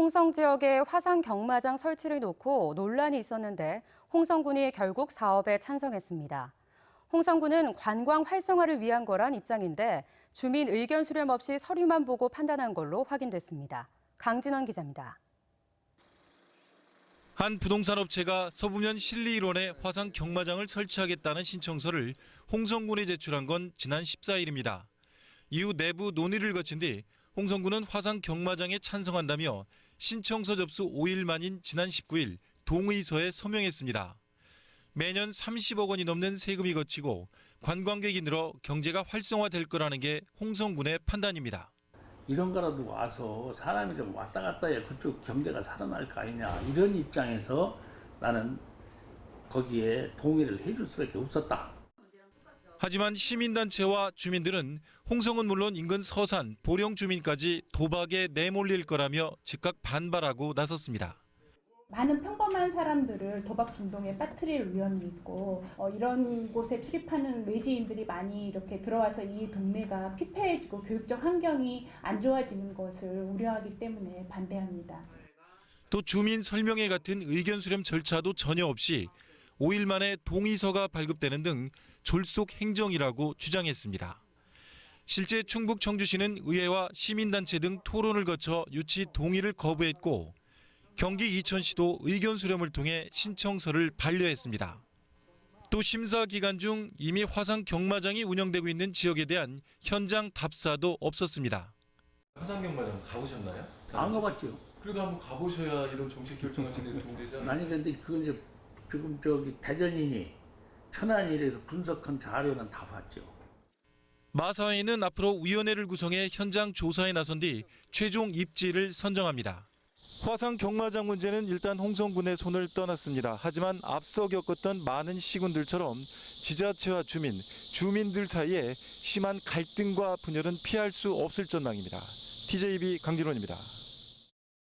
홍성 지역에 화상 경마장 설치를 놓고 논란이 있었는데 홍성군이 결국 사업에 찬성했습니다. 홍성군은 관광 활성화를 위한 거란 입장인데 주민 의견 수렴 없이 서류만 보고 판단한 걸로 확인됐습니다. 강진원 기자입니다. 한 부동산 업체가 서부면 실리 일원에 화상 경마장을 설치하겠다는 신청서를 홍성군에 제출한 건 지난 14일입니다. 이후 내부 논의를 거친 뒤 홍성군은 화상 경마장에 찬성한다며 신청서 접수 5일 만인 지난 19일 동의서에 서명했습니다. 매년 30억 원이 넘는 세금이 거치고 관광객이 늘어 경제가 활성화될 거라는 게 홍성군의 판단입니다. 이런 거라도 와서 사람이 좀 왔다 갔다 해야 그쪽 경제가 살아날 거 아니냐 이런 입장에서 나는 거기에 동의를 해줄 수밖에 없었다. 하지만 시민단체와 주민들은 홍성은 물론 인근 서산, 보령 주민까지 도박에 내몰릴 거라며 즉각 반발하고 나섰습니다. 많은 평범한 사람들을 도박 중독에 빠뜨릴 위험이 있고 어, 이런 곳에 출입하는 외지인들이 많이 이렇게 들어와서 이 동네가 피폐해지고 교육적 환경이 안 좋아지는 것을 우려하기 때문에 반대합니다. 또 주민 설명회 같은 의견 수렴 절차도 전혀 없이 5일 만에 동의서가 발급되는 등 졸속 행정이라고 주장했습니다. 실제 충북 청주시는 의회와 시민단체 등 토론을 거쳐 유치 동의를 거부했고 경기 이천시도 의견 수렴을 통해 신청서를 반려했습니다. 또 심사 기간 중 이미 화상 경마장이 운영되고 있는 지역에 대한 현장 답사도 없었습니다. 화상 경마장 가보셨나요? 안 가봤죠. 그래도 한번 가보셔야 이런 정책 결정하시는 데 도움이 되지 않나요? 아니 근데 그건 이제 지금 저기 대전인이 천안일에서 분석한 자료는 다 봤죠. 마사회는 앞으로 위원회를 구성해 현장 조사에 나선 뒤 최종 입지를 선정합니다. 화상 경마장 문제는 일단 홍성군의 손을 떠났습니다. 하지만 앞서 겪었던 많은 시군들처럼 지자체와 주민, 주민들 사이에 심한 갈등과 분열은 피할 수 없을 전망입니다. TJB 강진원입니다.